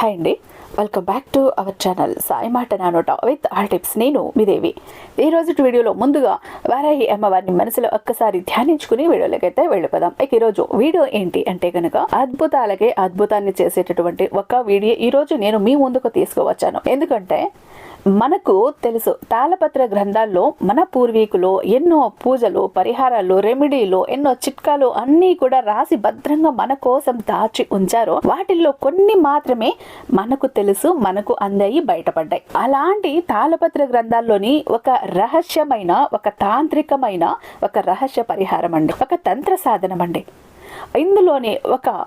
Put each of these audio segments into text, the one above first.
Hi అండి. Welcome back to our channel Sai మాట నానోట విత్ ఆల్ టిప్స్ నేను మీ దేవి. ఈ రోజు వీడియోలో ముందుగా వారాహి అమ్మవారిని మనసులో ఒక్కసారి ధ్యానించుకుని వీడియోలకైతే వెళ్ళిపోదాం. ఇక ఈరోజు వీడియో ఏంటి అంటే కనుక అద్భుతాలకే అద్భుతాన్ని చేసేటటువంటి ఒక వీడియో ఈరోజు నేను మీ ముందుకు తీసుకువచ్చాను. ఎందుకంటే మనకు తెలుసు. తాళపత్ర గ్రంథాల్లో మన పూర్వీకులు ఎన్నో పూజలు పరిహారాలు రెమెడీలు ఎన్నో చిట్కాలు అన్నీ కూడా రాసి భద్రంగా మన కోసం దాచి ఉంచారు. వాటిల్లో కొన్ని మాత్రమే మనకు తెలుసు మనకు అందాయి బయటపడ్డాయి. అలాంటి తాళపత్ర గ్రంథాల్లోని ఒక రహస్యమైన ఒక తాంత్రికమైన ఒక రహస్య పరిహారం అండి. ఒక తంత్ర సాధనం అండి. ఇందులోనే ఒక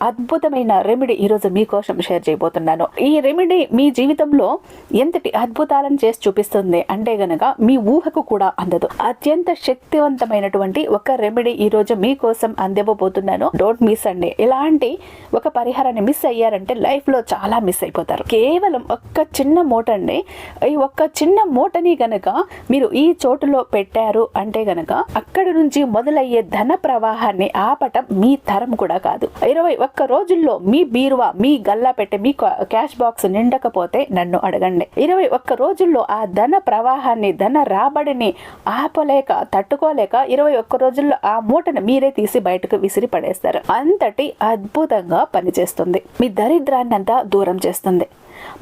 అద్భుతమైన రెమెడీ ఈరోజు మీకోసం షేర్ చేయబోతున్నాను. ఈ రెమెడీ మీ జీవితంలో ఎంతటి అద్భుతాలను చేసి చూపిస్తుంది? అంటే గనక మీ ఊహకు కూడా అందదు. అత్యంత శక్తివంతమైనటువంటి ఒక రెమెడీ ఈరోజు మీకోసం అందివ్వబోతున్నాను. డోంట్ మిస్ అండి. ఇలాంటి ఒక పరిహారాన్ని మిస్ అయ్యారంటే లైఫ్లో చాలా మిస్ అయిపోతారు. కేవలం ఒక్క చిన్న మూట అండి ఈ ఒక్క చిన్న మూటని గనక మీరు ఈ చోటులో పెట్టారు అంటే గనక అక్కడి నుంచి మొదలయ్యే ధన ప్రవాహాన్ని ఆపటం మీ తరం కూడా కాదు. ఇరవై ఒక్క రోజుల్లో మీ బీరువా మీ గల్లా పెట్టే మీ క్యాష్ బాక్స్ నిండకపోతే నన్ను అడగండి. ఇరవై ఒక్క రోజుల్లో ఆ ధన ప్రవాహాన్ని ధన రాబడిని ఆపలేక తట్టుకోలేక ఇరవై ఒక్క రోజుల్లో ఆ మూటను మీరే తీసి బయటకు విసిరి పడేస్తారు. అంతటి అద్భుతంగా పనిచేస్తుంది. మీ దరిద్రాన్ని అంతా దూరం చేస్తుంది.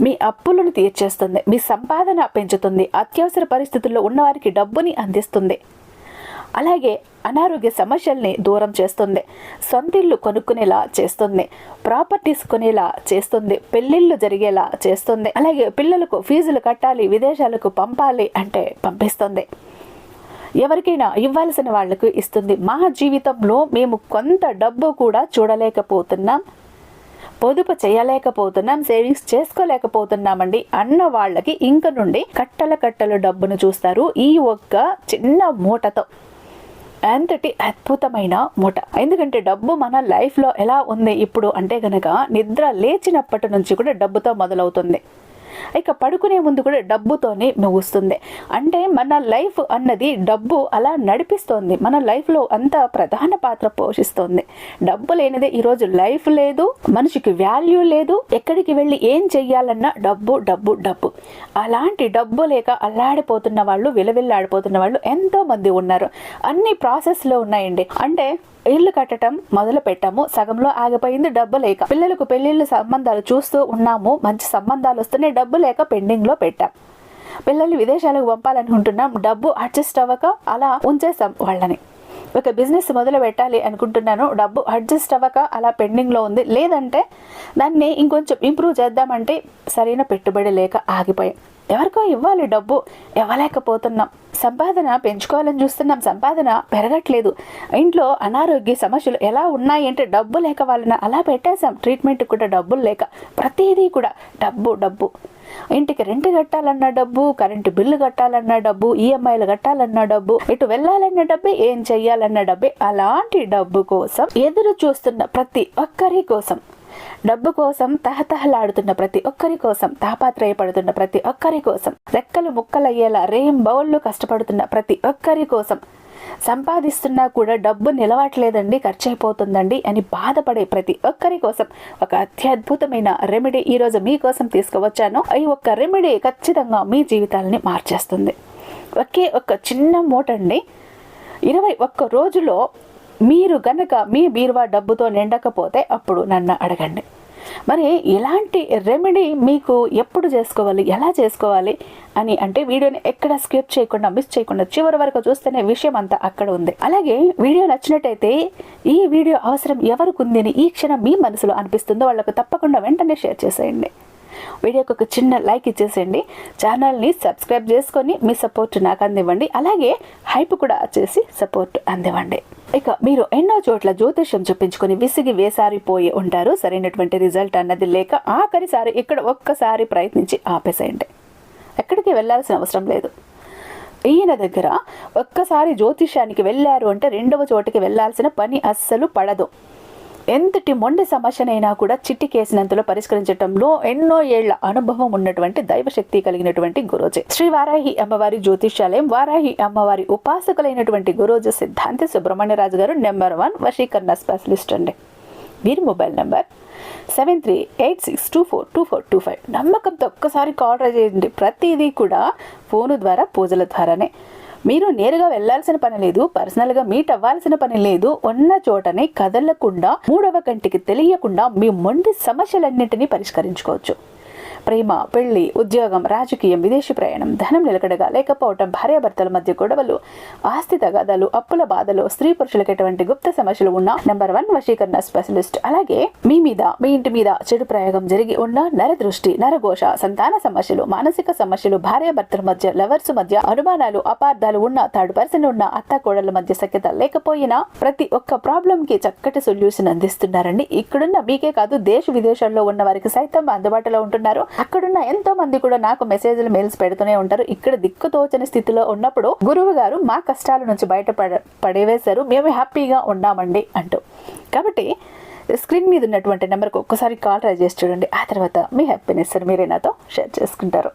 మీ అప్పులను తీర్చేస్తుంది. మీ సంపాదన పెంచుతుంది. అత్యవసర పరిస్థితుల్లో ఉన్నవారికి డబ్బుని అందిస్తుంది. అలాగే అనారోగ్య సమస్యల్ని దూరం చేస్తుంది. సొంతిల్లు కొనుక్కునేలా చేస్తుంది. ప్రాపర్టీస్ కొనేలా చేస్తుంది. పెళ్ళిళ్ళు జరిగేలా చేస్తుంది. అలాగే పిల్లలకు ఫీజులు కట్టాలి విదేశాలకు పంపాలి అంటే పంపిస్తుంది. ఎవరికైనా ఇవ్వాల్సిన వాళ్ళకు ఇస్తుంది. మా జీవితంలో మేము కొంత డబ్బు కూడా చూడలేకపోతున్నాం. పొదుపు చేయలేకపోతున్నాం. సేవింగ్స్ చేసుకోలేకపోతున్నామండి అన్న వాళ్ళకి ఇంక నుండి కట్టల కట్టలు డబ్బును చూస్తారు. ఈ ఒక్క చిన్న మూటతో. ఎంతటి అద్భుతమైన మూట. ఎందుకంటే డబ్బు మన లైఫ్లో ఎలా ఉంది ఇప్పుడు అంటే గనక నిద్ర లేచినప్పటి నుంచి కూడా డబ్బుతో మొదలవుతుంది. ఇక పడుకునే ముందు కూడా డబ్బుతోనే ముగుస్తుంది అంటే మన లైఫ్ అన్నది డబ్బు అలా నడిపిస్తోంది. మన లైఫ్లో అంత ప్రధాన పాత్ర పోషిస్తోంది. డబ్బు లేనిదే ఈరోజు లైఫ్ లేదు మనిషికి వాల్యూ లేదు ఎక్కడికి వెళ్ళి ఏం చెయ్యాలన్నా డబ్బు డబ్బు డబ్బు. అలాంటి డబ్బు లేక అల్లాడిపోతున్న వాళ్ళు విలవిల్లాడిపోతున్న వాళ్ళు ఎంతో మంది ఉన్నారు. అన్ని ప్రాసెస్లో ఉన్నాయండి. అంటే ఇల్లు కట్టడం మొదలు పెట్టాము. సగంలో ఆగిపోయింది డబ్బు లేక. పిల్లలకు పెళ్ళిళ్ళు సంబంధాలు చూస్తూ ఉన్నాము. మంచి సంబంధాలు వస్తున్నాయి డబ్బు డబ్బు లేక పెండింగ్లో పెట్టాం. పిల్లల్ని విదేశాలకు పంపాలనుకుంటున్నాం. డబ్బు అడ్జస్ట్ అవ్వక అలా ఉంచేసాం వాళ్ళని. ఒక బిజినెస్ మొదలు పెట్టాలి అనుకుంటున్నాను. డబ్బు అడ్జస్ట్ అవ్వక అలా పెండింగ్లో ఉంది. లేదంటే దాన్ని ఇంకొంచెం ఇంప్రూవ్ చేద్దామంటే సరైన పెట్టుబడి లేక ఆగిపోయాం. ఎవరికో ఇవ్వాలి డబ్బు ఇవ్వలేకపోతున్నాం. సంపాదన పెంచుకోవాలని చూస్తున్నాం. సంపాదన పెరగట్లేదు. ఇంట్లో అనారోగ్య సమస్యలు ఎలా ఉన్నాయి అంటే డబ్బు లేక వాళ్ళని అలా పెట్టేశాం. ట్రీట్మెంట్ కూడా డబ్బులు లేక. ప్రతిదీ కూడా డబ్బు డబ్బు. ఇంటికి రెంట్ కట్టాలన్న డబ్బు కరెంటు బిల్లు కట్టాలన్న డబ్బు ఈఎంఐలు కట్టాలన్న డబ్బు ఇటు వెళ్ళాలన్న డబ్బే ఏం చెయ్యాలన్న డబ్బే అలాంటి డబ్బు కోసం ఎదురు చూస్తున్న ప్రతి ఒక్కరి కోసం. డబ్బు కోసం తహతహలాడుతున్న ప్రతి ఒక్కరి కోసం తాపాత్రయపడుతున్న ప్రతి ఒక్కరి కోసం రెక్కలు ముక్కలయ్యేలా రేం బౌళ్ళు కష్టపడుతున్న ప్రతి ఒక్కరి కోసం. సంపాదిస్తున్నా కూడా డబ్బు నిలవట్లేదండి ఖర్చు అయిపోతుందండి అని బాధపడే ప్రతి ఒక్కరి కోసం ఒక అత్యద్భుతమైన రెమెడీ ఈరోజు మీకోసం తీసుకువచ్చాను. ఈ ఒక్క రెమెడీ ఖచ్చితంగా మీ జీవితాలని మార్చేస్తుంది. ఒకే ఒక్క చిన్న మూట అండి ఇరవై ఒక్క రోజులో మీరు గనక మీ బీరువా డబ్బుతో నిండకపోతే అప్పుడు నన్ను అడగండి. మరి ఇలాంటి రెమెడీ మీకు ఎప్పుడు చేసుకోవాలి? ఎలా చేసుకోవాలి? అని అంటే వీడియోని ఎక్కడ స్కిప్ చేయకుండా మిస్ చేయకుండా చివరి వరకు చూస్తేనే విషయం అంతా అక్కడ ఉంది. అలాగే వీడియో నచ్చినట్టయితే ఈ వీడియో అవసరం ఎవరికి ఉంది అని ఈ క్షణం మీ మనసులో అనిపిస్తుందో వాళ్ళకు తప్పకుండా వెంటనే షేర్ చేసేయండి. వీడియోకి ఒక చిన్న లైక్ ఇచ్చేసేయండి. ఛానల్ని సబ్స్క్రైబ్ చేసుకొని మీ సపోర్ట్ నాకు అందివ్వండి. అలాగే హైప్ కూడా చేసి సపోర్ట్ అందివ్వండి. ఇక మీరు ఎన్నో చోట్ల జ్యోతిష్యం చూపించుకొని విసిగి వేసారిపోయి ఉంటారు. సరైనటువంటి రిజల్ట్ అన్నది లేక ఆఖరిసారి ఇక్కడ ఒక్కసారి ప్రయత్నించి ఆపేసేయండి. ఎక్కడికి వెళ్ళాల్సిన అవసరం లేదు. ఈయన దగ్గర ఒక్కసారి జ్యోతిష్యానికి వెళ్ళారు అంటే రెండవ చోటికి వెళ్ళాల్సిన పని అస్సలు పడదు. ఎంతటి మొండి సమస్యనైనా కూడా చిట్టి కేసినంతలో పరిష్కరించడంలో ఎన్నో ఏళ్ళ అనుభవం ఉన్నటువంటి దైవశక్తి కలిగినటువంటి గురోజీ. శ్రీ వారాహి అమ్మవారి జ్యోతిష్యాలయం వారాహి అమ్మవారి ఉపాసకులైనటువంటి గురోజు సిద్ధాంతి సుబ్రహ్మణ్యరాజు గారు నెంబర్ వన్ వశీకరణ స్పెషలిస్ట్ అండి. వీరి mobile number seven three eight six two four two four two five. నమ్మకంతో ఒక్కసారి కాల్ చేయండి. ప్రతిదీ కూడా ఫోను ద్వారా పూజల ద్వారానే. మీరు నేరుగా వెళ్ళాల్సిన పని లేదు పర్సనల్గా మీట్ అవ్వాల్సిన పని లేదు ఉన్న చోటనే కదలకుండా మూడవ కంటికి తెలియకుండా మీ మొండి సమస్యలన్నింటినీ పరిష్కరించుకోవచ్చు. ప్రేమ పెళ్ళి ఉద్యోగం రాజకీయం విదేశీ ప్రయాణం ధనం నిలకడగా లేకపోవటం భార్యాభర్తల మధ్య గొడవలు ఆస్తి తగాదాలు అప్పుల బాధలు స్త్రీ పురుషులకు ఎటువంటి గుప్త సమస్యలు ఉన్న నెంబర్ వన్ వశీకరణ స్పెషలిస్ట్. అలాగే మీ మీద మీ ఇంటి మీద చెడు ప్రయోగం జరిగి ఉన్న నరదృష్టి నరఘోష సంతాన సమస్యలు మానసిక సమస్యలు భార్యాభర్తల మధ్య లవర్స్ మధ్య అనుమానాలు అపార్థాలు ఉన్న థర్డ్ పర్సన్ ఉన్న అత్త కోడల మధ్య సఖ్యత లేకపోయినా ప్రతి ఒక్క ప్రాబ్లం కి చక్కటి సొల్యూషన్ అందిస్తున్నారండి. ఇక్కడున్న మీకే కాదు దేశ విదేశాల్లో ఉన్న వారికి సైతం అందుబాటులో ఉంటున్నారు. అక్కడున్న ఎంతో మంది కూడా నాకు మెసేజ్లు మెయిల్స్ పెడుతూనే ఉంటారు. ఇక్కడ దిక్కు తోచని స్థితిలో ఉన్నప్పుడు గురువు గారు మా కష్టాల నుంచి బయట పడ పడేవేశారు. మేము హ్యాపీగా ఉన్నామండి అంటూ. కాబట్టి స్క్రీన్ మీద ఉన్నటువంటి నెంబర్కి ఒక్కసారి కాల్ ట్రై చేసి చూడండి. ఆ తర్వాత మీ హ్యాపీనెస్ మీరే నాతో షేర్ చేసుకుంటారు.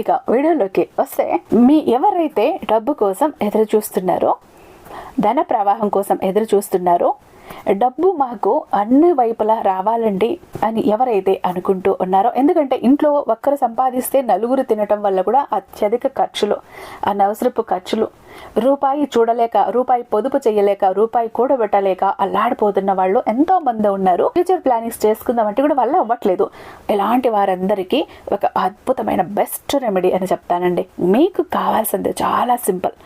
ఇక వీడియోలోకి వస్తే మీ ఎవరైతే డబ్బు కోసం ఎదురు చూస్తున్నారో ధన ప్రవాహం కోసం ఎదురు చూస్తున్నారో డబ్బు మాకు అన్ని వైపులా రావాలండి అని ఎవరైతే అనుకుంటూ ఉన్నారో ఎందుకంటే ఇంట్లో ఒక్కరు సంపాదిస్తే నలుగురు తినటం వల్ల కూడా అత్యధిక ఖర్చులు అనవసరపు ఖర్చులు రూపాయి చూడలేక రూపాయి పొదుపు చేయలేక రూపాయి కూడబెట్టలేక అల్లాడిపోతున్న వాళ్ళు ఎంతో మంది ఉన్నారు. ఫ్యూచర్ ప్లానింగ్స్ చేసుకుందామంటే కూడా వల్ల అవ్వట్లేదు. ఇలాంటి వారందరికీ ఒక అద్భుతమైన బెస్ట్ రెమెడీ అని చెప్తానండి. మీకు కావాల్సింది చాలా సింపుల్.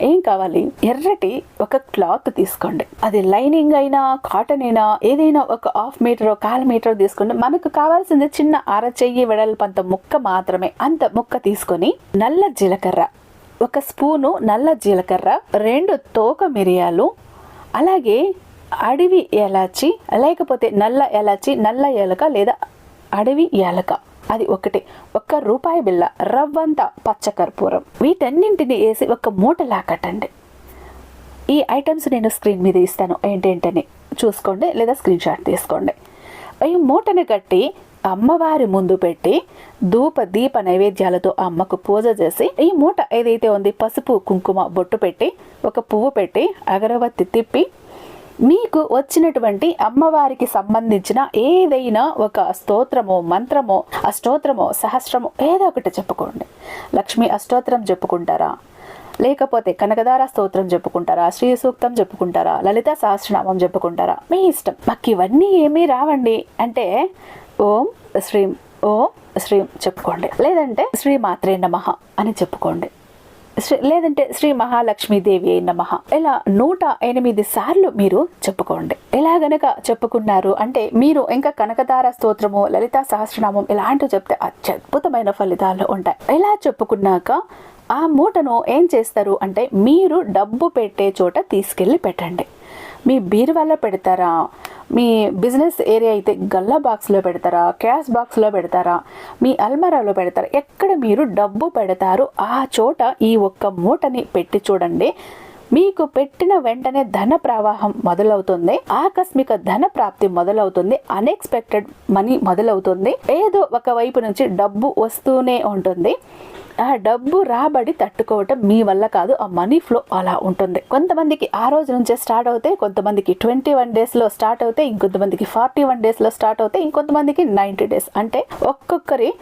ఏం కావాలి? ఎర్రటి ఒక క్లాత్ తీసుకోండి. అది లైనింగ్ అయినా కాటన్ అయినా ఏదైనా ఒక హాఫ్ మీటర్ కాల్ మీటర్ తీసుకోండి మనకు కావాల్సింది చిన్న అరచెయ్యి వెడల్పంత ముక్క మాత్రమే. అంత ముక్క తీసుకొని నల్ల జీలకర్ర ఒక స్పూను నల్ల జీలకర్ర రెండు తోక మిరియాలు అలాగే అడవి ఎలాచి లేకపోతే నల్ల ఎలాచి నల్ల ఏలక లేదా అడవి ఏలక. అది ఒకటి. ఒక్క రూపాయి బిళ్ళ రవ్వంత పచ్చకర్పూరం వీటన్నింటిని వేసి ఒక మూటలా కట్టండి. ఈ ఐటమ్స్ నేను స్క్రీన్ మీద ఇస్తాను. ఏంటేంటని చూసుకోండి లేదా స్క్రీన్ షాట్ తీసుకోండి. ఈ మూటని కట్టి అమ్మవారి ముందు పెట్టి ధూప దీప నైవేద్యాలతో అమ్మకు పూజ చేసి ఈ మూట ఏదైతే ఉంది పసుపు కుంకుమ బొట్టు పెట్టి ఒక పువ్వు పెట్టి అగరవత్తి తిప్పి మీకు వచ్చినటువంటి అమ్మవారికి సంబంధించిన ఏదైనా ఒక స్తోత్రమో మంత్రమో అష్టోత్రమో సహస్రమో ఏదో ఒకటి చెప్పుకోండి. లక్ష్మి అష్టోత్రం చెప్పుకుంటారా? లేకపోతే కనకదార స్తోత్రం చెప్పుకుంటారా? శ్రీ సూక్తం చెప్పుకుంటారా? లలిత సహస్రనామం చెప్పుకుంటారా? మీ ఇష్టం. మాకు ఇవన్నీ ఏమీ రావండి. అంటే ఓం శ్రీం ఓం శ్రీం చెప్పుకోండి. లేదంటే శ్రీ మాత్రే నమ అని చెప్పుకోండి. లేదంటే శ్రీ మహాలక్ష్మీదేవి అయిన నమః. ఇలా నూట ఎనిమిది సార్లు మీరు చెప్పుకోండి. ఇలా గనక చెప్పుకున్నారు అంటే మీరు ఇంకా కనకదార స్తోత్రము లలితా సహస్రనామం ఇలాంటివి చెప్తే అత్యద్భుతమైన ఫలితాలు ఉంటాయి. ఇలా చెప్పుకున్నాక ఆ మూటను ఏం చేస్తారు అంటే మీరు డబ్బు పెట్టే చోట తీసుకెళ్ళి పెట్టండి. మీ బీరువాలో పెడతారా? మీ బిజినెస్ ఏరియా అయితే గల్లా బాక్స్లో పెడతారా? క్యాష్ బాక్స్లో పెడతారా? మీ అల్మరాలో పెడతారా? ఎక్కడ మీరు డబ్బు పెడతారు? ఆ చోట ఈ ఒక్క మూటని పెట్టి చూడండి. మీకు పెట్టిన వెంటనే ధన ప్రవాహం మొదలవుతుంది. ఆకస్మిక ధన ప్రాప్తి మొదలవుతుంది. అన్ఎక్స్పెక్టెడ్ మనీ మొదలవుతుంది. ఏదో ఒక వైపు నుంచి డబ్బు వస్తూనే ఉంటుంది. ఆ డబ్బు రాబడి తట్టుకోవటం మీ వల్ల కాదు ఆ మనీ ఫ్లో అలా ఉంటుంది. కొంతమందికి ఆ రోజు నుంచే స్టార్ట్ అవుతాయి కొంతమందికి ట్వంటీ వన్ డేస్లో స్టార్ట్ అవుతాయి ఇంకొంతమందికి ఫార్టీ వన్ డేస్లో స్టార్ట్ అవుతాయి ఇంకొంతమందికి నైంటీ డేస్. అంటే ఒక్కొక్కరి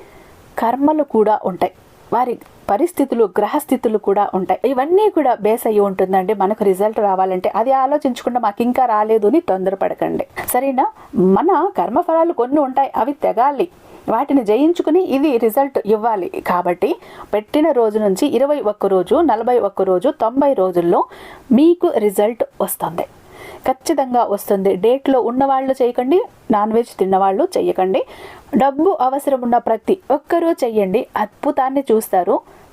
కర్మలు కూడా ఉంటాయి. వారి పరిస్థితులు గ్రహస్థితులు కూడా ఉంటాయి. ఇవన్నీ కూడా బేస్ అయ్యి ఉంటుందండి. మనకు రిజల్ట్ రావాలంటే అది ఆలోచించకుండా మాకు ఇంకా రాలేదు అని తొందరపడకండి. సరేనా? మన కర్మఫలాలు కొన్ని ఉంటాయి అవి తెగాలి. వాటిని జయించుకుని ఇది రిజల్ట్ ఇవ్వాలి. కాబట్టి పెట్టిన రోజు నుంచి ఇరవై ఒక్క రోజు నలభై ఒక్క రోజు తొంభై రోజుల్లో మీకు రిజల్ట్ వస్తుంది. ఖచ్చితంగా వస్తుంది. డేట్లో ఉన్నవాళ్ళు చేయకండి నాన్ వెజ్ తిన్నవాళ్ళు చేయకండి డబ్బు అవసరం ఉన్న ప్రతి ఒక్కరూ చెయ్యండి. అద్భుతాన్ని చూస్తారు.